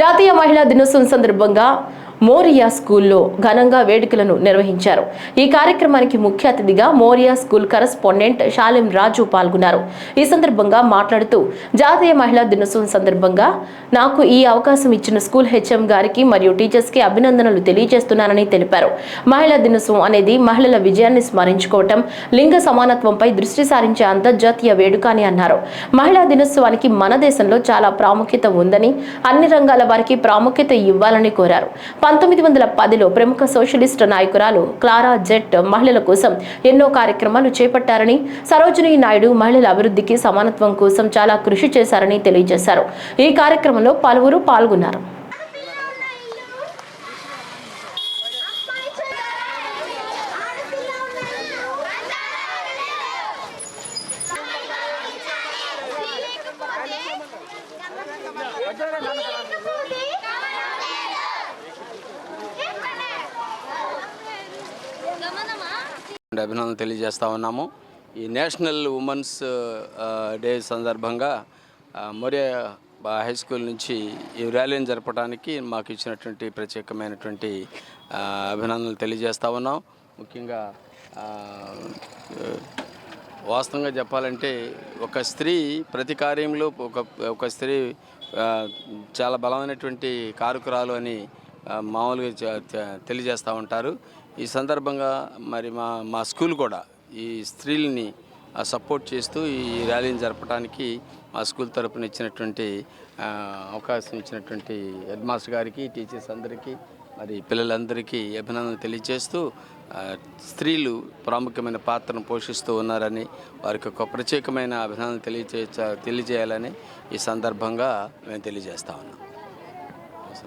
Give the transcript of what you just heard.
జాతీయ మహిళా దినోత్సవం సందర్భంగా మోరియా స్కూల్లో ఘనంగా వేడుకలను నిర్వహించారు. ఈ కార్యక్రమానికి ముఖ్య అతిథిగా Moriah school correspondent Shalim Raju పాల్గొన్నారు. ఈ సందర్భంగా మాట్లాడుతూ జాతీయ మహిళా దినోత్సవం సందర్భంగా నాకు ఈ అవకాశం ఇచ్చిన స్కూల్ హెచ్ఎం గారికి మరియు టీచర్స్కి అభినందనలు తెలియజేస్తున్నానని తెలిపారు. మహిళా దినోత్సవం అనేది మహిళల విజయాన్ని స్మరించుకోవటం లింగ సమానత్వంపై దృష్టి సారించే అంతర్జాతీయ వేడుక అని అన్నారు. మహిళా దినోత్సవానికి మన దేశంలో చాలా ప్రాముఖ్యత ఉందని అన్ని రంగాల వారికి ప్రాముఖ్యత ఇవ్వాలని కోరారు. పంతొమ్మిది వందల పదిలో ప్రముఖ సోషలిస్ట్ నాయకురాలు క్లారా జెట్ మహిళల కోసం ఎన్నో కార్యక్రమాలు చేపట్టారని సరోజినీ నాయుడు మహిళల అభివృద్ధికి సమానత్వం కోసం చాలా కృషి చేశారని తెలియజేశారు. ఈ కార్యక్రమంలో పలువురు పాల్గొన్నారు. అభినందన అభినందనలు తెలియజేస్తా ఉన్నాము. ఈ నేషనల్ ఉమెన్స్ డే సందర్భంగా మొరే హై స్కూల్ నుంచి ఈ ర్యాలీని జరపడానికి మాకు ఇచ్చినటువంటి ప్రత్యేకమైనటువంటి అభినందనలు తెలియజేస్తా ఉన్నాం. ముఖ్యంగా వాస్తవంగా చెప్పాలంటే ఒక స్త్రీ ప్రతి కార్యంలో ఒక ఒక స్త్రీ చాలా బలమైనటువంటి కారుకురాలు అని మామూలుగా తెలియజేస్తూ ఉంటారు. ఈ సందర్భంగా మరి మా మా స్కూల్ కూడా ఈ స్త్రీలని సపోర్ట్ చేస్తూ ఈ ర్యాలీని జరపడానికి మా స్కూల్ తరపున ఇచ్చినటువంటి అవకాశం ఇచ్చినటువంటి హెడ్ మాస్టర్ గారికి టీచర్స్ అందరికీ మరి పిల్లలందరికీ అభినందనలు తెలియజేస్తూ స్త్రీలు ప్రాముఖ్యమైన పాత్రను పోషిస్తూ ఉన్నారని వారికి ఒక ప్రత్యేకమైన అభినందనలు తెలియజే తెలియజేయాలని ఈ సందర్భంగా మేము తెలియజేస్తా ఉన్నాం.